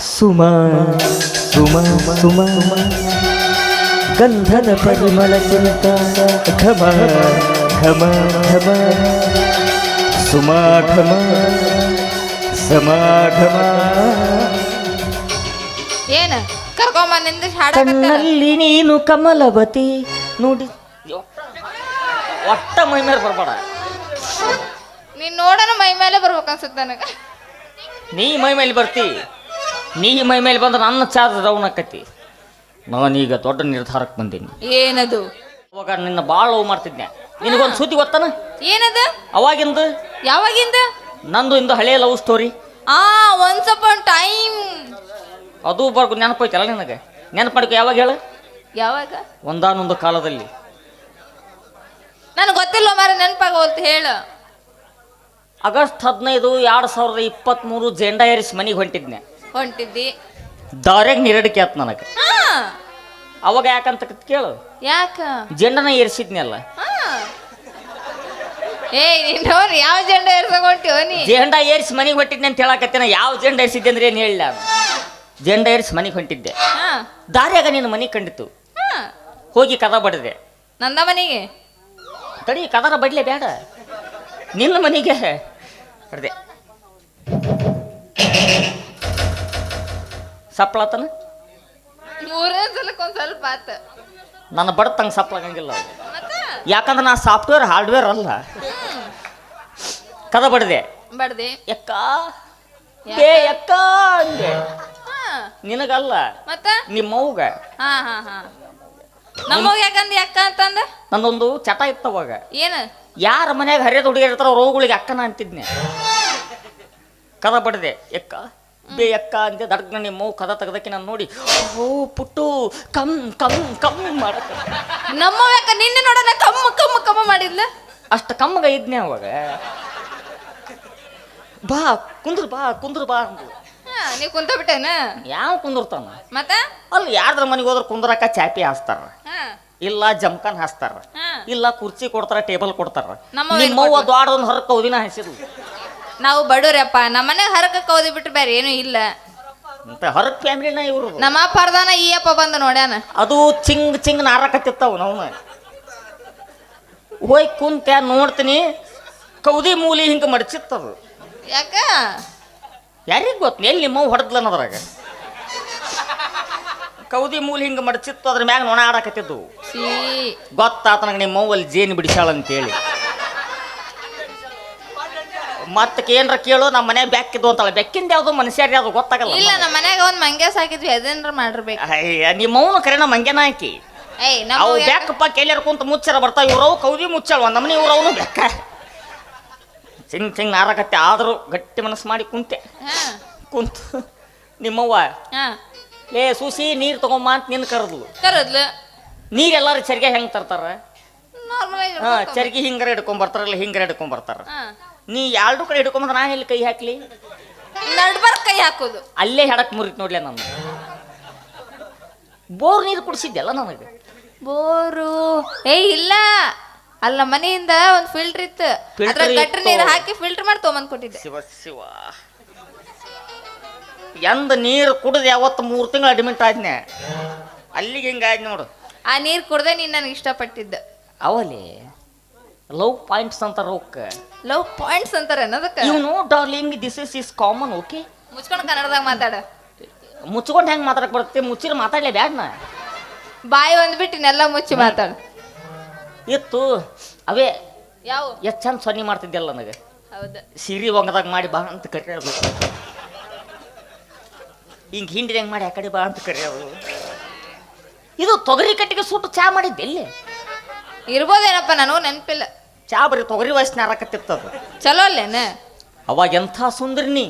ಸುಮ ಸುಮಾ ಸುಮಾ. ಗಂಧದ ಪರಿಮಳ ಚಿಂತ ಘಮ ಘಮ ಘಮ. ಸುಮಾ ಘಮ ಸಮಾ ಘಮ. ಏನ? ಕರ್ಕೊಂಬಂದಿಂದ ಹಾಡಕತ್ತಾರ ಕಣ್ಣಲ್ಲಿ ನೀನು ಕಮಲವತಿ ನೋಡಿ. ಒಟ್ಟ ಮೈ ಮೇಲೆ ಬರ್ಬೇಡ. ನೀನ್ ನೋಡೋಣ ಮೈ ಮೇಲೆ ಬರ್ಬೇಕು ಅನ್ಸುತ್ತೆ ನನಗ. ನೀ ಮೈ ಮೇಲೆ ಬರ್ತಿ. ನೀ ಮೈ ಮೇಲೆ ಬಂದ್ರೆ ನನ್ನ ಚಾರ್ಜ್ ಡೌನ್ ಆಕತಿ. ನಾನೀಗ ದೊಡ್ಡ ನಿರ್ಧಾರಕ್ಕೆ ಬಂದೀನಿ. ಏನದು? ಅವಾಗ ನಿನ್ನ ಭಾಳ ಲವ್ ಮಾಡ್ತಿದ್ದೆ ನಿನಗೊಂದು ಸುದ್ದಿ ಗೊತ್ತಾನ? ಏನದು? ಅವಾಗಿಂದ? ಯಾವಾಗಿಂದ? ನಂದು ಇಂದು ಹಳೆಯ ಲವ್ ಸ್ಟೋರಿ ಆ ಒನ್ಸ್ ಅಪಾನ್ ಟೈಮ್ ಅದು ಬರ್ಕು ನೆನಪೈತಲ್ಲ ನಿನಗೆ? ನೆನಪು ಮಾಡ್ಕೊ ಯಾವಾಗ ಹೇಳು? ಯಾವಾಗ? ಒಂದಾನೊಂದು ಕಾಲದಲ್ಲಿ. ನನಗೆ ಗೊತ್ತಿಲ್ಲ ಮಾರ ನೆನಪಾಗೋಲ್ತು ಹೇಳು. ಆಗಸ್ಟ್ ಹದಿನೈದು ಎರಡು ಸಾವಿರದ ಇಪ್ಪತ್ತ್ಮೂರು ಜೆಂಡಾ ಏರಿಸಿ ಮನೆಗೆ ಹೊಂಟಿದ್ನೆ ಹೊಂಟಿದ್ದಿ. ದಾರ್ಯಾಗ ನೀರಡಿಕೆ ಆತ್ ನನಗೆ. ಹಾ. ಅವಾಗ ಯಾಕಂತ ಕೇಳು. ಯಾಕ? ಜೆಂಡನ ಏರಿಸಿದ್ನಲ್ಲ. ನೋಡ್ರಿ ಯಾವ ಜಂಡ ಏರ್ಸಕ್ ಹೊಂಟಿವ ನೀ? ಜೆಂಡಾ ಏರಿಸಿ ಮನೆಗೆ ಹೊಂಟಿದ್ನೆ ಅಂತ ಹೇಳಕತ್ತೇನ ಯಾವ ಜೆಂಡ ಏರಿಸಿದ್ದೆ ಅಂದ್ರೆ ಏನು ಹೇಳಿಲ್ಲ ಜೆಂಡ ಏರಿಸಿ ಮನೆಗೆ ಹೊಂಟಿದ್ದೆ. ಹಾ. ದಾರ್ಯಾಗ ನಿನ್ನ ಮನೆ ಕಂಡಿತು ಹಾ. ಹೋಗಿ ಕದ ಬಡದೆ. ನಂದ ಮನೆಗೆ? ತಡಿ ಕದರ ಬಡ್ಲೆ ಬೇಡ ನಿನ್ನ ಮನೆಗೆ. ಬಡ್ದೆ. ಸಪ್ಳತನ ಮೂರೇ ಸಲಕ್ಕೆ ಒಂದ್ ಸ್ವಲ್ಪ ಆತ. ನನ್ನ ಬಡತಂಗೆ ಸಪ್ಲಾಗಂಗಿಲ್ಲ ಅದು. ಮತ್ತ? ಯಾಕಂದ್ರೆ ನಾ ಸಾಫ್ಟ್ವೇರ್ ಹಾರ್ಡ್ವೇರ್ ಅಲ್ಲ. ಕದ ಬಡ್ದೆ? ಬಡ್ದಿ. ಎಕ್ಕ ಏ ಎಕ್ಕ ಅಂದೆ. ಹಾ. ನಿನಗಲ್ಲ. ಮತ್ತೆ? ನಿಮ್ಮವ್ಗ. ಹಾ ಹಾ ಹಾ. ನಮ್ಮವ್ ಯಾಕಂದಿ ಅಕ್ಕ ಅಂತಂದ? ನಂದೊಂದು ಚಟ ಇತ್ತವಾಗ ಏನ? ಯಾರ ಮನ್ಯಾಗ ಹರಿಯದ ಹುಡುಗಿ ಇರ್ತಾರ ರೋಗುಗಳಿಗೆ ಅಕ್ಕನ ಅಂತಿದ್ನೆ. ಕದ ಬಡ್ದೆ? ಎಕ್ಕ ಬೇ ಎಕ್ಕ ಅಂದೆ. ದಡ್ಗ ನಿಮ್ಮ ಕದ ತೆಗ್ದಕ್ಕೆ ನಾನು ನೋಡಿ ಓ ಪುಟ್ಟು ಕಮ್ ಕಮ್ ಕಮ್ ಮಾಡ ನಮ್ಮ ಯಾಕ ನಿನ್ನೆ ನೋಡೋಣ ಕಮ್ಮ ಕಮ್ಮ ಕಮ್ಮ ಮಾಡಿದ್ಲ? ಅಷ್ಟು ಕಮ್ಮಗ ಇದ್ನೆ ಅವಾಗ. ಬಾ ಕುಂದ್ರ ಬಾ ಕುಂದ್ರು ಬಾ ಅಂದ್ರು ನೀವು ಕುಂತ ಬಿಟ್ಟೇನ? ಯಾವ ಕುಂದಿರ್ತಾನ ಮತ್ತೆ? ಅಲ್ಲಿ ಯಾರ್ದ್ರ ಮನೆಗೆ ಹೋದ್ರೆ ಕುಂದ್ರಕ್ಕ ಚಾಪಿ ಹಾಸ್ತಾರ. ಇಲ್ಲ ಜಮ್ಕನ್ ಹಾಸ್ತಾರ. ಇಲ್ಲ ಕುರ್ಚಿ ಕೊಡ್ತಾರ ಟೇಬಲ್ ಕೊಡ್ತಾರ. ನಿಮ್ಮವ್ವ ದ್ವಾಡದೊಂದು ಹೊರಗೆ ಉದಿನ ಹಸಿದು ನಾವು ಬಡವ್ರಪ್ಪ ನಮ್ಮನೆ ಹರಕ ಕೌದಿ ಬಿಟ್ಟು ಬೇರೆ ಏನು ಇಲ್ಲ. ಅಂತ ಹೊರಗ್ ಫ್ಯಾಮಿಲಿನ ಇವರು ನಮ್ಮ ಪರ್ದಾನ ಈ ಅಪ್ಪ ಬಂದ ನೋಡ್ಯಾನ. ಅದು ಚಿಂಗ್ ಚಿಂಗ್ ನಾರಕತ್ತಿರ್ತಾವ ನಾವು ಹೋಯ್ ಕುಂತ ನೋಡ್ತೀನಿ ಕೌದಿ ಮೂಲಿ ಹಿಂಗೆ ಮಡಚಿತ್ತದು. ಯಾಕ? ಯಾರಿಗೆ ಗೊತ್ತು ಎಲ್ಲಿ ನಿಮ್ಮವ್ ಹೊಡೆದ್ಲನ್ ಅದ್ರಾಗ? ಕೌದಿ ಮೂಲಿ ಹಿಂಗೆ ಮಡಚಿತ್ತು ಅದ್ರ ಮ್ಯಾಗ ನೋಣ ಆಡಕತ್ತಿದ್ದು ಗೊತ್ತಾತ ನನಗೆ ನಿಮ್ಮವ್ವ ಅಲ್ಲಿ ಜೇನು ಬಿಡಿಸಾಳ ಅಂತೇಳಿ ಮತ್ತೆ ಏನ್ರ ಕೇಳು ನಮ್ಮ ಮನೆ ಬೆಕ್ಕಿದ್ದು ಅಂತಲ್ಲ. ಬೆಕ್ಕಿಂದ ಯಾವ್ದು ಮನುಷ್ಯರು ಯಾವ್ದು ಗೊತ್ತಾಗಲ್ಲ ಇಲ್ಲ ನಮ್ಮ ಮನ್ಯಾಗ ಒಂದ್ ಮಂಗ್ಯ ಸಾಕಿದ್ವಿ ಅದೇನ್ರ ಮಾಡಿರ್ಬೇಕು. ಅಯ್ಯ ನಿಮ್ಮವನು ಕರೆನ ಮಂಗೆನ ಹಾಕಿ ಏಯ್ ಅವು ನಮ್ಮ ಬೆಕ್ಕಪ್ಪ ಕೇಳ್ಯಾರ ಕುಂತ ಮುಚ್ಚರ ಬರ್ತಾವ ಇವ್ರವು ಕೌದಿ ಮುಚ್ಚಳ ಒಂದ್ ನಮ್ಮನೆ ಇವ್ರವನು ಬೆಕ್ಕ. ಸಿಂಗ್ ಸಿಂಗ್ ನಾರಕತ್ತೆ ಆದರೂ ಗಟ್ಟಿ ಮನಸ್ಸು ಮಾಡಿ ಕುಂತೆ. ಕುಂತು. ನಿಮ್ಮವ್ವ ಏ ಲೇ ಸೂಸಿ ನೀರು ತಗೊಂಬ ಅಂತ ನಿನ್ನ ಕರೆದ್ಲು. ಕರದ್ಲು. ನೀರ್ ಎಲ್ಲಾರು ಚರ್ಗೆ ಹೆಂಗ್ ತರ್ತಾರ? ನಾರ್ಮಲ್ ಆಗಿ ಹಾ ಚರಿಗೆ ಹಿಂಗರ ಹಿಡ್ಕೊಂಡ್ ಬರ್ತಾರಲ್ಲ ಹಿಂಗರ ಹಿಡ್ಕೊಂಡ್ ಬರ್ತಾರ. ಹಾ. ನೀ ಎರಡು ಕಡೆ ಹಿಡ್ಕೊಂಬಂದ್ರೆ ನಾನು ಎಲ್ಲಿ ಕೈ ಹಾಕ್ಲಿ? ನಡ್ಬಾರ ಕೈ ಹಾಕೋದು. ಅಲ್ಲೇ ಹೆಡಕ್ ಮುರಿತ್ ನೋಡ್ಲೆ ನಾನು. ಬೋರ್ ನೀರು ಕುಡಿಸಿದ್ದೆಲ್ಲ ನನಗೆ. ಬೋರು. ಏ ಇಲ್ಲ. ಅಲ್ಲ ಮನೆಯಿಂದ ಒಂದ್ ಫಿಲ್ಟರ್ ಇತ್ತು. Filter ಅದ್ರ ಗಟ್ರ ಇತ್ತು. ನೀರು ಹಾಕಿ ಫಿಲ್ಟರ್ ಮಾಡಿ ತೊಗೊಂಬಂದ್ ಕೊಟ್ಟಿದ್ದೆ. ಶಿವ ಶಿವ. ಎಂದ ನೀರು ಕುಡ್ದು ಯಾವತ್ತು ಮೂರು ತಿಂಗಳು ಅಡ್ಮಿಟ್ ಆದ್ನೆ. ಅಲ್ಲಿಗೆ ಹಿಂಗಾಯ್ತು ನೋಡು. ಆ ನೀರ್ ಕುಡ್ದೆ ನೀನ್ ನನಗೆ ಇಷ್ಟಪಟ್ಟಿದ್ದ. ಅವಲಿ. ಲವ್ ಪಾಯಿಂಟ್ಸ್ ಅಂತಾರ ಅವಕ್ಕ. ಲವ್ ಪಾಯಿಂಟ್ಸ್ ಅಂತಾರೆ ಅನ್ನೋದಕ್ಕ? You know darling this is is common okay ಮುಚ್ಕೊಂಡು ಕನ್ನಡದಾಗ ಮಾತಾಡ. ಮುಚ್ಕೊಂಡು ಹೆಂಗೆ ಮಾತಾಡಕ್ ಬರುತ್ತೆ? ಮುಚ್ಚಿರ ಮಾತಾಡ್ಲೇ ನಾ. ಬಾಯಿ ನೆಲ್ಲ ಮುಚ್ಚಿ ಮಾತಾಡು. ಇತ್ತು ಅವೇ ಯಾವ? ಎಷ್ಟು ಚಂದ ಸೊನ್ನೆ ಮಾಡ್ತಿದ್ದೆಲ್ಲ ನನಗೆ. ಹೌದು. ಸಿರಿ ಒಂಗದಾಗ ಮಾಡಿ ಬಾ ಅಂತ ಕರೆಯೋದು. ಹಿಂಗೆ ಹಿಂಡಿದಂಗೆ ಮಾಡಿ ಆ ಕಡೆ ಬಾ ಅಂತ ಕರೆಯೋದು. ಇದು ತೊಗರಿ ಕಟ್ಟಿಗೆ ಸುಟ್ಟು ಚಾ ಮಾಡಿದ್ದೆ ಇಲ್ಲಿ ಇರ್ಬೋದೇನಪ್ಪ ನನಗೂ ನೆನಪಿಲ್ಲ. ಚಾ ಬರೀ ತೊಗರಿ ವಯಸ್ಸಿನ ಹಾರಕತ್ತಿತ್ತದು ಚಲೋ ಅಲ್ಲೇನ? ಅವಾಗ ಎಂಥ ಸುಂದರಿನಿ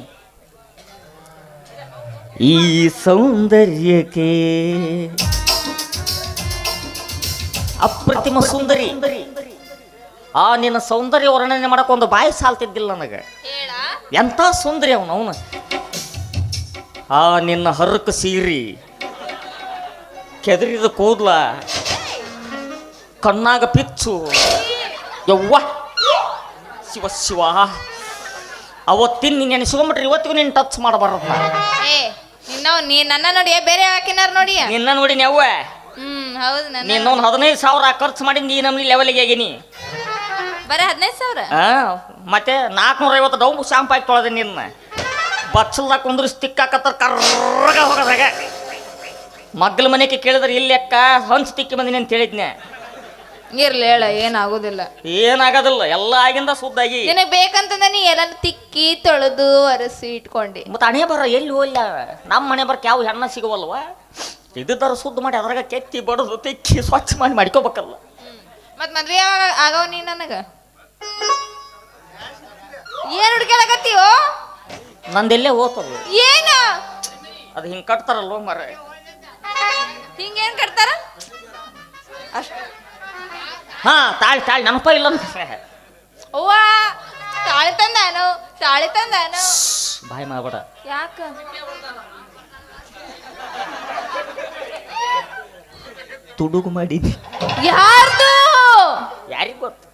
ಈ ಸೌಂದರ್ಯಕ್ಕೆ ಅಪ್ರತಿಮ ಸುಂದರಿ. ಆ ನಿನ್ನ ಸೌಂದರ್ಯ ವರ್ಣನೆ ಮಾಡಕ್ಕೆ ಒಂದು ಬಾಯಿ ಸಾಲ್ತಿದ್ದಿಲ್ಲ ನನಗೆ. ಎಂಥ ಸುಂದರಿ ಅವನು ಅವನು? ಆ ನಿನ್ನ ಹರಕ ಸೀರಿ. ಕೆದರಿದ ಕೂದ್ಲ. ಕಣ್ಣಾಗ ಪಿಚ್ಚು. ಯವ್ವ. ಶಿವ ಶಿವ. ಅವತ್ತಿನ ನೀನು ನೆನೆಸ್ಕೊಂಬಿಟ್ರೆ ಇವತ್ತಿಗೂ ನೀನು ಟಚ್ ಮಾಡಬಾರ್ದು. ಏ ನಿನ್ನ ನೀ ನನ್ನ ನೋಡಿ ಏ, ಬೇರೆ ಹಾಕಿನಾರ ನೋಡಿ? ನಿನ್ನ ನೋಡಿ ನೆವ್ವ ಹ್ಮ್ ಹೌದು ನನ್ನ ನೀನೊಂದು ಹದಿನೈದು ಸಾವಿರ ಖರ್ಚು ಮಾಡಿ ನೀ ನಮ್ನಿ ಲೆವೆಲ್ಗೆ ಆಗೀನಿ. ಬರೀ ಹದಿನೈದು ಸಾವಿರ? ಆ, ಮತ್ತೆ ನಾಲ್ಕುನೂರ ಐವತ್ತು ಡೌ ಶಾಂಪ್ ಹಾಕಿ ತೊಳೆದೆ ನಿನ್ನ. ಬಚ್ಚಲ್ದಾಗ ಕುಂದ್ರ ಸ್ಟಿಕ್ ಹಾಕತ್ತಾರ ಕರ್ರಗ ಹೋಗೋದಾಗ ಮಗ್ಲ ಮನೆಗೆ ಕೇಳಿದ್ರೆ ಇಲ್ಲಿ ಅಕ್ಕ ಹಂಚ್ ತಿಕ್ಕಿ ಬಂದಿನಿ ಅಂತ ಹೇಳಿದ್ನೆ. ಇರ್ಲಿ ಹೇಳ ಏನಾಗೋದಿಲ್ಲ. ಏನಾಗೋದಿಲ್ಲ ಎಲ್ಲ ಆಗಿಂದ ಸುದ್ದಾಗಿ ನಿನಗ್ ಬೇಕಂತಂದ ನೀ ಎಲ್ಲ ತಿಕ್ಕಿ ತೊಳೆದು ಅರಸಿ ಇಟ್ಕೊಂಡಿ. ಮತ್ತೆ ಹಣೆ ಬರ ಎಲ್ಲಿ ಹೋಗಿಲ್ಲ ನಮ್ಮ ಮನೆ ಬರ ಯಾವ ಹೆಣ್ಣ ಸಿಗವಲ್ವ? ಇದ್ದರ ಸುದ್ದ ಮಾಡಿ ಅದ್ರಾಗ ಕೆತ್ತಿ ಬಡದು ತಿಕ್ಕಿ ಸ್ವಚ್ಛ ಮಾಡಿ ಮಾಡ್ಕೋಬೇಕಲ್ಲ. ಮತ್ ಮದ್ವೆ ಯಾವಾಗ ಆಗವ ನೀ ನನಗ? ಏನ್ ಹುಡ್ಕ್ಯಾಳಕತ್ತೀಯೋ? ನಂದೆಲ್ಲೇ ಹೋಗ್ತದ ಏನ? ಅದು ಹಿಂಗೆ ಕಟ್ತಾರಲ್ವ ಮರ ಹಾ ತಾಳಿ ತಾಳಿ ನೆನಪ ಇಲ್ಲ ಅವ್ವ ತಾಳಿ ತಂದಾನು ತಾಳಿ ತಂದಾನು. ಬಾಯ್ ಮಾಡಬೇಡ. ಯಾಕ? ತುಡುಗು ಮಾಡಿದ್ವಿ ಯಾರ್ದು? ಯಾರಿಗೆ ಗೊತ್ತು?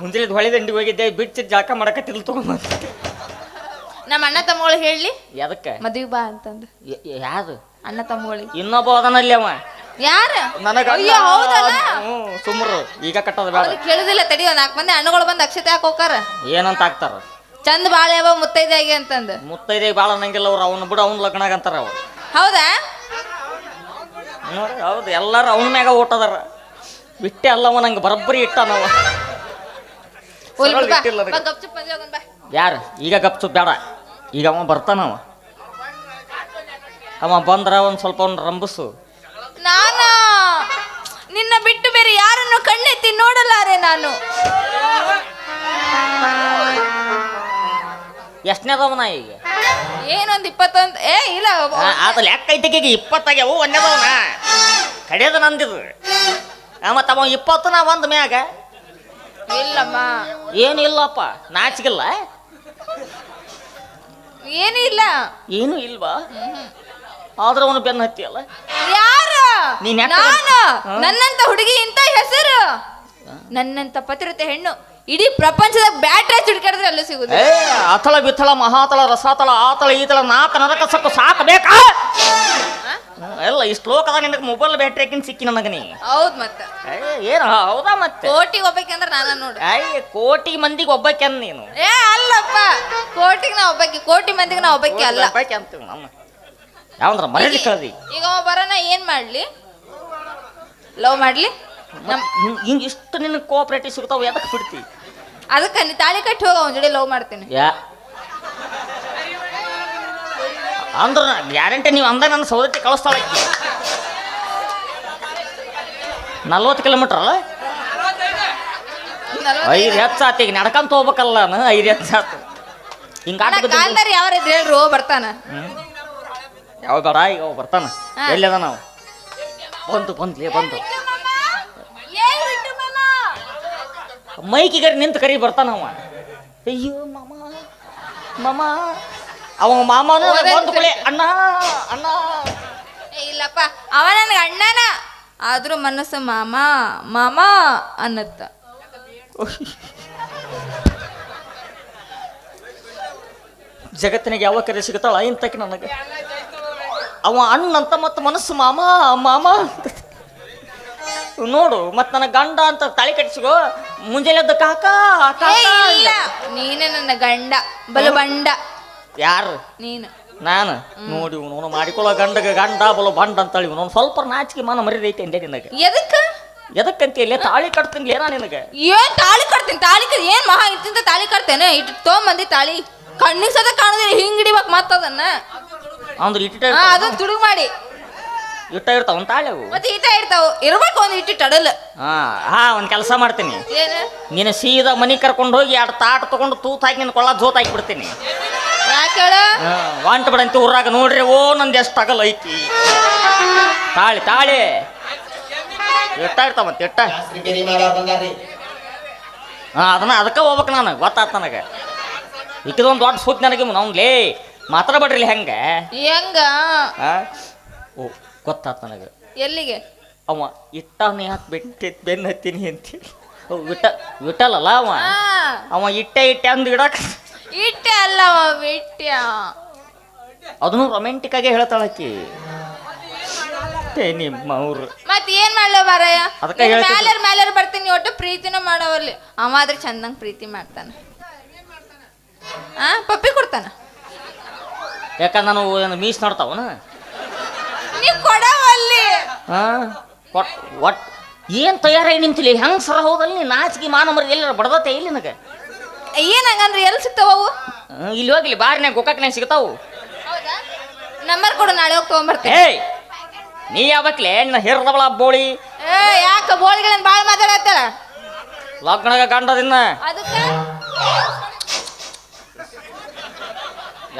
ಮುಂಜಾನೆ ಹೊಳೆ ದಂಡಿ ಹೋಗಿದ್ದೆ ಬಿಟ್ಟು ಜಳಕ ಮಾಡಕತ್ತಿಲ್ಲ ತಗೊಂಡ್ ನಮ್ಮ ಅಣ್ಣ ತಮ್ಮಗಳು ಹೇಳಿ. ಎದಕ್ಕೆ? ಮದುವೆ ಬಾ ಅಂತಂದು. ಯಾರು ಅಣ್ಣ ತಮ್ಮಗಳಿಗೆ ಇನ್ನೊಬ್ಬ ಅದನಲ್ಲಿ ಅವ. ಯಾರ? ನನಗ ಅಯ್ಯೋ ಹೌದಲ್ಲ? ಸುಮ್ರು. ಈಗ ಕಟ್ಟೋದು ಬೇಡ. ಅವ್ರಿಗೆ ಕೇಳುದಿಲ್ಲ ತಡಿ ಒಂದ್ ನಾಲ್ಕು ಮಂದಿ ಹಣ್ಣುಗಳು ಬಂದು ಅಕ್ಷತೆ ಹಾಕೋಕಾರ ಏನಂತ ಹಾಕ್ತಾರ? ಚಂದ ಬಾಳೆ ಯಾವ ಮುತ್ತೈದಾಗಿ ಅಂತಂದು. ಮುತ್ತೈದೆ ಭಾಳ ಅನ್ನಂಗಿಲ್ಲ ಅವ್ರು. ಅವ್ನ ಬಿಡು ಅವ್ನ ಲಗ್ನ ಅಂತಾರ ಅವ್ರು. ಹೌದಾ? ನೋಡಿ ಹೌದು ಎಲ್ಲಾರು ಅವನ ಮ್ಯಾಗ ಓಟದಾರ ಬಿಟ್ಟೆ ಅಲ್ಲವ ನಂಗೆ ಬರಬ್ಬರಿ ಇಟ್ಟ ನಾವು ಬಾ. ಇಟ್ಟಿಲ್ಲ ಅದಕ್ಕೆ. ಬಾ, ಗಪ್ಚುಪ್ ಮದ್ವೆ ಹೋಗೋಣ ಬಾ. ಯಾರು? ಈಗ ಗಪ್ಸು ಬೇಡ. ಈಗ ಅವ ಬರ್ತಾನವ ಅವ ಬಂದ್ರ ಒಂದು ಸ್ವಲ್ಪ ಅವ್ನು ರಂಬಸು. ನಾನ? ನಿನ್ನ ಬಿಟ್ಟು ಬೇರೆ ಯಾರನ್ನು ಕಣ್ಣೆತ್ತಿ ನೋಡಲಾರೆ ನಾನು? ಎಷ್ಟನೇದವನ ಈಗ? ಏನೊಂದು ಇಪ್ಪತ್ತೊಂದು ಏ ಇಲ್ಲ ಅದು ಲೆಕ್ಕ ಐತಿಗೆ ಇಪ್ಪತ್ತಾಗ್ಯಾವು ಒಂದೇದವನ ಕಡೆಯದು ನಂದಿದು. ಮತ್ತು ಅವ ಇಪ್ಪತ್ತು ನಾ ಒಂದು ಮ್ಯಾಗ. ಇಲ್ಲಮ್ಮ. ಏನಿಲ್ಲಪ್ಪ ನಾಚಿಗಿಲ್ಲ ಏನೂ ಇಲ್ಲ. ಏನು ಇಲ್ವಾ? ಆದ್ರೆ ಅವನು ಬೆನ್ನ ಹತ್ತಿಯಲ್ಲ? ನೀನ್ ಯಾಕ್ ನಾನು ನನ್ನಂತ ಹುಡುಗಿ ಇಂತ ಹೆಸರು. ನನ್ನಂತ ಪತಿರತೆ ಹೆಣ್ಣು. ಇಡೀ ಪ್ರಪಂಚದಾಗ ಬ್ಯಾಟ್ರಿ ಹುಡುಕಾಡಿದ್ರೆ ಅಲ್ಲೂ ಸಿಗುತ್ತೆ ಏ ಅಥಳ ಬಿಥಳ ಮಹಾತಳ ರಸಾತಳ ಆತಳ ಈತಳ ನಾಕ ನರಕ ಸಕ್ಕು ಸಾಕು ಬೇಕಾ ಎಲ್ಲ ಈ ಶ್ಲೋಕದ ನಿನಗೆ ಮೊಬೈಲ್ ಬ್ಯಾಟ್ರಿ ಹಾಕಿನ ಸಿಕ್ಕಿ ನನಗೆ ನೀ. ಹೌದ್ ಮತ್ತ. ಏ ಏನು ಹೌದಾ ಮತ್ತೆ? ಕೋಟಿಗೆ ಅಂದ್ರೆ ನಾನು ನೋಡು. ಅಯ್ಯ ಕೋಟಿ ಮಂದಿಗೆ ಒಬ್ಬಕ್ಕೆ ನೀನು. ಏ ಅಲ್ಲಪ್ಪ. ಕೋಟಿಗೆ ನಾ ಒಬ್ಬಾಕಿ ಕೋಟಿ ಮಂದಿಗೆ ನಾ ಒಬ್ಬಾಕಿ ಅಲ್ಲ. ಒಬ್ಬಾಕೆ ಅಂತೀವಿ ನಮ್ಮ. ಯಾವಂದ್ರ ಮರಳಿ ಕಳ್ದಿ? ಈಗ ಅವ ಬರೋಣ ಏನ್ ಮಾಡ್ಲಿ? ಲವ್ ಮಾಡ್ಲಿ? ನಮ್ ಹಿಂಗೆ ಇಷ್ಟು ನಿನ್ನ ಕೋಆಪರೇಟಿವ್ ಸಿಗ್ತಾವ ಎದಕ್ಕೆ ಬಿಡ್ತಿ? ಅದಕ್ಕೆ ನೀ ತಾಳಿ ಕಟ್ಟಿ ಹೋಗ ಅವನ ಜೋಡಿ ಲವ್ ಮಾಡ್ತೀನಿ. ಯಾ. ಅಂದ್ರ ಗ್ಯಾರಂಟಿ ನೀವು ಅಂದ ನನ್ನ ಸೌದತ್ತಿ ಕಳಿಸ್ತಾಳ ನಲ್ವತ್ತು ಕಿಲೋಮೀಟ್ರ್ ಅಲ್ಲ? ಐದು ಹೆಚ್ಚು ಆತ ಈಗ ನಡ್ಕಂತ ಹೋಗ್ಬೇಕಲ್ಲ ನಾನು ಐದು ಹೆಚ್ಚು ಆತು ಹಿಂಗ ಕಾಲ್ದಾರಿ ಯಾವ ಇದ್ರೆ ಹೇಳ್ರು ಬರ್ತಾನ. ಯಾವ ಬೇಡ ಈಗ ಬರ್ತಾನ. ಎಲ್ಲಿ ಅದ ನಾವು ಬಂತು ಬಂದ್ಲೇ ಬಂತು ಏನ್ ಬಿಟ್ಟು ಮಾಮ? ಮೈಕಿಗೆ ನಿಂತು ಕರಿ ಬರ್ತಾನ ಅವ. ಅಯ್ಯೋ ಮಾಮ ಮಾಮ. ಅವ ಮಾಮನು ಬಂದು ಅಣ್ಣ ಅಣ್ಣ. ಇಲ್ಲಪ್ಪ ಅವ ನನ್ಗೆ ಅಣ್ಣನ. ಆದ್ರೂ ಮನಸ್ಸು ಮಾಮ ಮಾಮ ಅನ್ನತ್ತ. ಜಗತ್ತಿನಾಗ ಯಾವ ಕರೆ ಸಿಗುತ್ತಾಳ ಇಂತಕ್ಕೆ ನನಗೆ. ಅವ ಅಣ್ಣಂತ ಮತ್ತು ಮನಸ್ಸು ಮಾಮ ಮಾಮ ಅಂತ. ನೋಡು ಮತ್ ನನ್ನ ಗಂಡ ಅಂತ ತಾಳಿ ಕಟ್ಟಿಸಿಗೋ ಮುಂಜಾನೆ ಎದ್ದು ಕಾಕ ಏ ಕಾಕ ಇಲ್ಲ ನೀನೇ ನನ್ನ ಗಂಡ ಬಲು ಬಂಡ. ಯಾರು? ನೀನು. ನಾನು? ನೋಡಿ ಇವನು ಮಾಡಿಕೊಳ್ಳೋ ಗಂಡಗ ಗಂಡ ಬಲು ಬಂಡ ಅಂತೇಳಿ ಇವನು ಸ್ವಲ್ಪ ನಾಚಿಕೆ ಮಾನ ಮರಿದೈತೆ ಅಂದೆ ನಿನಗೆ. ಎದಕ್ಕೆ? ಎದಕ್ಕಂತ ಇಲ್ಲೇ? ತಾಳಿ ಕಟ್ತೀನಿ ಏನ ನಿನಗೆ? ಏನ್ ತಾಳಿ ಕಟ್ತೀನಿ. ತಾಳಿ ಕಟ್ ಏನ್ ಮಹಾ ಇಟ್ಟಿಂತ ತಾಳಿ ಕಟ್ತೇನೆ? ಇಟ್ಟು ತಗೊಂಬಂದಿ ತಾಳಿ. ಕಣ್ಣಿಗೆ ಸದ ಕಾಣದಿಲ್ಲ. ಹಿಂಗ್ ಹಿಡಿಬೇಕು ಮತ್ತದನ್ನ. ಅಂದ್ರೆ ಇಟ್ಟ ಅದನ್ನ ತುಡುಗ್ ಮಾಡಿ. ಇಟ್ಟ ಇರ್ತಾವ ತಾಳೆ ಅವು ಮತ್ತೆ ಈಟ ಇರ್ತಾವ. ಇರ್ಬೇಕು ಒಂದು ಇಟ್ಟು ಹಾ ಹಾ ಒಂದು ಕೆಲಸ ಮಾಡ್ತೀನಿ. ಏನು? ನೀನು ಸೀದಾ ಮನೆ ಕರ್ಕೊಂಡು ಹೋಗಿ ಎರಡು ತಾಟ್ ತಗೊಂಡು ತೂತ್ ಹಾಕಿ ನಿನ್ನ ಕೊಳ್ಳ ಜೋತ್ ಹಾಕಿ ಬಿಡ್ತೀನಿ ಯಾಕೆ ಹೇಳ? ವಾಂಟ ಬಿಡಂತ ಊರಾಗ ನೋಡ್ರಿ ಓ ನಂದು ಎಷ್ಟು ಆಗಲ್ಲ ಐತಿ. ತಾಳಿ ತಾಳಿ. ಎಟ್ಟ ಇರ್ತಾವ ಮತ್ತೆ ಇಟ್ಟ ಮಾಡೋ ಬಂಗಾರಿ ಹಾ ಅದನ್ನ ಅದಕ್ಕೆ ಹೋಗ್ಬೇಕು ನಾನು. ಗೊತ್ತಾತ ನನಗೆ. ಇಕ್ಕಿದೊಂದು ದೊಡ್ಡ ಸೂತ್ ನನಗೆ ಅವ್ನು ಲೇ. ಮಾತಾಡಬೇಡ್ರಿ ಇಲ್ಲಿ ಹೆಂಗೆ? ಹೆಂಗ? ಆ? ಓ ಗೊತ್ತಾತ ನನಗೆ. ಎಲ್ಲಿಗೆ? ಅವ ಇಟ್ಟವನೇ ಯಾಕೆ ಬಿಟ್ಟು ಬೆನ್ನು ಹತ್ತೀನಿ ಅಂತೇಳಿ ಓ, ವಿಟ ವಿಟಲಲ್ಲ ಅವ? ಹಾ. ಅವ ಇಟ್ಟೆ ಇಟ್ಟೆ ಅಂದು ಇಡಕ್. ಇಟ್ಟೆ ಅಲ್ಲವ ಬಿಟ್ಟ್ಯ ಅದನ್ನು ರೊಮ್ಯಾಂಟಿಕ್ ಆಗಿ ಹೇಳ್ತಾಳಕಿ ನಿಮ್ಮ ಅವ್ರು. ಮತ್ ಏನ್ ಮಾಡ್ಲೋ ಬಾರಯ್ಯ? ಅದಕ್ಕ ಹೇಳ್ತಿದ್ದೆ. ಮ್ಯಾಲರ್ ಮ್ಯಾಲರ್ ಬರ್ತೀನಿ ಒಟ್ಟು ಪ್ರೀತಿನೂ ಮಾಡವಲ್ಲಿ. ಅವ ಆದ್ರೆ ಚಂದಂಗ್ ಪ್ರೀತಿ ಮಾಡ್ತಾನೆ. ಆ ಪಪ್ಪಿ ಕೊಡ್ತಾನ? ಯಾಕಂದ್ರೆ ನಾನು ಏನು ಮೀಸ್ ನೋಡ್ತಾವನ? ಹಾ? ಒಟ್ ಒಟ್ ಏನು ತಯಾರಾಗಿ ನಿಂತಿಲ್ಲ? ಹೆಂಗ್ ಸರ ಹೋದಲ್ಲಿ ನೀ? ನಾಚಿಗೆ ಮಾನ ಮರಿ ಎಲ್ಲರ ಬಡದತ್ತೆ ಇಲ್ಲಿ ನನಗೆ? ಏನು ಹಂಗಂದ್ರೆ ಎಲ್ಲಿ ಸಿಗ್ತಾವ ಅವು? ಇಲ್ಲಿ ಹೋಗಿಲ್ಲ ಬಾರಿನಾಗ ಗೋಕಾಕ್ನಾಗ ಸಿಗ್ತಾವು. ನಂಬರ್ ಕೊಡು ನಾಳೆ ಹೋಗಿ ತಗೊಂಬರ್ತೀನಿ. ಏಯ್! ನೀ ಯಾವಕ್ಲೆ? ನಿನ್ನ ಹಿರ್ದವಳ ಬೋಳಿ. ಏ ಯಾಕ ಬೋಳಿಗಳನ್ನ ಭಾಳ ಮಾತಾಡತ್ತ ಲಗ್ನಗ ಗಂಡದಿನ್ನ. ಅದಕ್ಕ?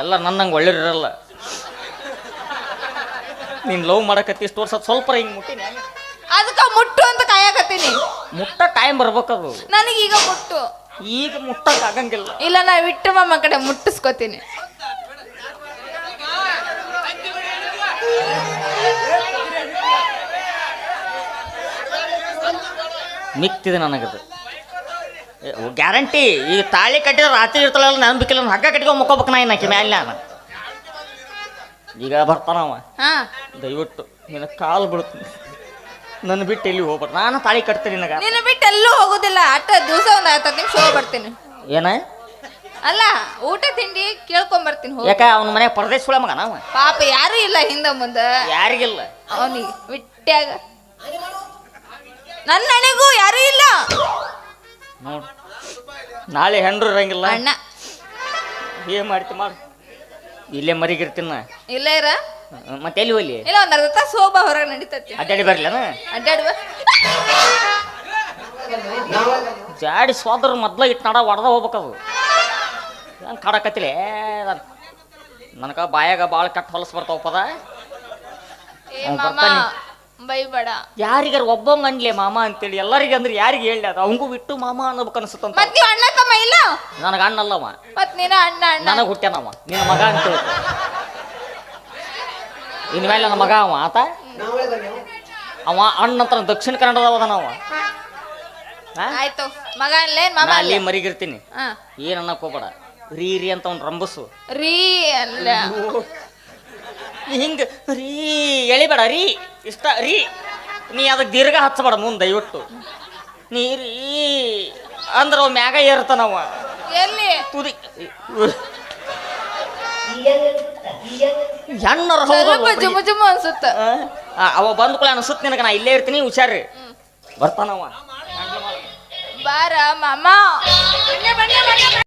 ಎಲ್ಲ ನನ್ನಂಗೆ ಒಳ್ಳೆಯರಿರಲ್ಲ ನೀನು ಲವ್ ಮಾಡಕತ್ತಿ ಇಷ್ಟು ವರ್ಷ ಸ್ವಲ್ಪ ಹಿಂಗೆ ಮುಟ್ಟಿನಿ. ಅದಕ್ಕೆ ಮುಟ್ಟು ಅಂತ ಕಾಯಕತ್ತೀನಿ. ಮುಟ್ಟ ಟೈಮ್ ಬರ್ಬೇಕದು. ನನಗೀಗ ಮುಟ್ಟು. ಈಗ ಮುಟ್ಟಕ್ ಆಗಂಗಿಲ್ಲ. ಇಲ್ಲ ನಾ ವಿಟ್ಟು ಮಮ್ಮ ಕಡೆ ಮುಟ್ಟಿಸ್ಕೋತೀನಿ. ಮಿಕ್ತಿದೆ ನನಗದು. ಗ್ಯಾರಂಟಿ. ಈಗ ತಾಳಿ ಕಟ್ಟಿದ್ರೆ ರಾತ್ರಿ ಇರ್ತಲ್ಲ ನಾನು ನಾನು ಹಗ್ಗ ಕಟ್ಕೊಂಡು ಮುಕ್ಕೋಬೇಕು ನಾ ಇನ್ನಕ್ಕೆ ಮ್ಯಾಲೆ ನಾನು ಈಗ ಬರ್ತಾನವ ಹಾ. ದಯವಿಟ್ಟು ನಿನ್ನ ಕಾಲು ಬಿಡುತ್ತೆ ನನ್ನ ಬಿಟ್ಟು ಎಲ್ಲಿ ಹೋಗ್ಬಾರ್ದು ನಾನು ತಾಳಿ ಕಟ್ತೀನಿ ನಿನಗ. ನಿನ್ನ ಬಿಟ್ಟು ಎಲ್ಲೂ ಹೋಗೋದಿಲ್ಲ. ಅಟ್ಟ ದಿವಸ ಒಂದು ಹತ್ತು ನಿಮಿಷ ಹೋಗಿ ಬರ್ತೀನಿ ಏನ? ಅಲ್ಲ ಊಟ ತಿಂಡಿ ಕೇಳ್ಕೊಂಬರ್ತೀನಿ ಹೋಗಿ. ಯಾಕ ಅವನ ಮನೆ ಪರದೇಶ ಹುಳ ಮಗನ ನಾವ ಪಾಪ ಯಾರು ಇಲ್ಲ ಹಿಂದೆ ಮುಂದೆ. ಯಾರಿಗಿಲ್ಲ? ಅವನಿಗೆ ಬಿಟ್ಟ್ಯಾಗ ನನ್ನ ನನಗೂ ಯಾರೂ ಇಲ್ಲ. ನೋಡು. ನಾಳೆ ಹೆಂಡ್ರು ಇರಂಗಿಲ್ಲ. ಅಣ್ಣ. ಏನ್ ಮಾಡ್ತಿ ಮಾಡು. ಇಲ್ಲೇ ಮರಿಗಿರ್ತೀನಿ ನಾ. ಇಲ್ಲ ಇರ. ಮತ್ತೆ ಎಲ್ಲಿ ಹೋಗ್ಲಿ? ಇಲ್ಲ ಒಂದ್ ಅರ್ಧ ತಾಸು ಹೋಗ್ಬಾ ಹೊರಗೆ ನಡೀತತಿ. ಅಡ್ಡಾಡಿ ಬರ್ಲೇನ ಅಡ್ಡಾಡುವ ಜಾಡಿ ಸೋದ್ರ ಮೊದ್ಲ ಇಟ್ಟು ನಡ ಹೊಡೆದ ಹೋಗ್ಬೇಕದು ನಾನು ಕಾಡಕತ್ತಿಲೆ? ನನಗ ಬಾಯಾಗ ಭಾಳ ಕಟ್ ಹೊಲಸ್ ಬರ್ತಾವ ಪದ ಏ ಅವ್ನ್ ಮಾಮ ಬರ್ತಾನೆ. ಬೈಬೇಡ ಯಾರಿಗಾರ ಒಬ್ಬ ಅನ್ಲಿ ಮಾಮ ಅಂತೇಳಿ ಎಲ್ಲರಿಗೆ ಅಂದ್ರೆ ಯಾರಿಗೆ ಹೇಳಿ ಅದು? ಅವಂಗೂ ಬಿಟ್ಟು ಮಾಮ ಅನ್ನಬೇಕು ಅನ್ಸುತ್ತಂತ. ಮತ್ ನೀವ್ ಅಣ್ಣ ತಮ್ಮ ಇಲ್ಲ? ನನಗೆ ಅಣ್ಣಲ್ಲವ ಮತ್ ನೀನ ಅಣ್ಣ ಅಣ್ಣ. ನನಗೆ ಹುಟ್ಟ್ಯಾನವ. ನಿನ್ನ ಮಗ ಅಂತ ಇನ್ಮೇಲೆ ನನ್ನ ಮಗ ಅವ ಆತ? ಅವ ಅಣ್ಣ ಅಂತ ದಕ್ಷಿಣ ಕನ್ನಡದವ ಅವ? ಆಯ್ತು. ಮಗ ಅನ್ಲೇನ್ ಮಾಮ ನಾ ಅಲ್ಲೇ ಅಲ್ಲಿ ಮರಿಗಿರ್ತೀನಿ. ಹಾ. ಏನ್ ಅನ್ನಕ್ ಹೋಗ್ಬೇಡ. ರೀ ರೀ ಅಂತ ಅವ್ನು ರಂಬಸು. ರೀ ಅಲ್ಲ. ಹಿಂಗ ರೀ ಎಳಿಬೇಡ ರೀ. ಇಷ್ಟ ರೀ. ನೀ ಅದಕ್ಕೆ ದೀರ್ಘ ಹಚ್ಚಬೇಡ ಮುಂದೆ ದಯವಿಟ್ಟು. ನೀ ರೀ ಅಂದ್ರೆ ಅವ ಮ್ಯಾಗ ಏರ್ತಾನವ ಎಲ್ಲಿ? ತುದಿ. ಹೆಣ್ಣರ ಹೌದು ಸ್ವಲ್ಪ ಜುಮು ಜುಮು ಅನ್ಸುತ್ತ. ಅವ ಬಂದ ಕೂಡ ಅನ್ಸುತ್ತೆ ನಿನಗೆ ನಾ ಇಲ್ಲೇ ಇರ್ತೀನಿ ಹುಷಾರಿ ಬರ್ತಾನವ ಬಾರ ಮಾಮ.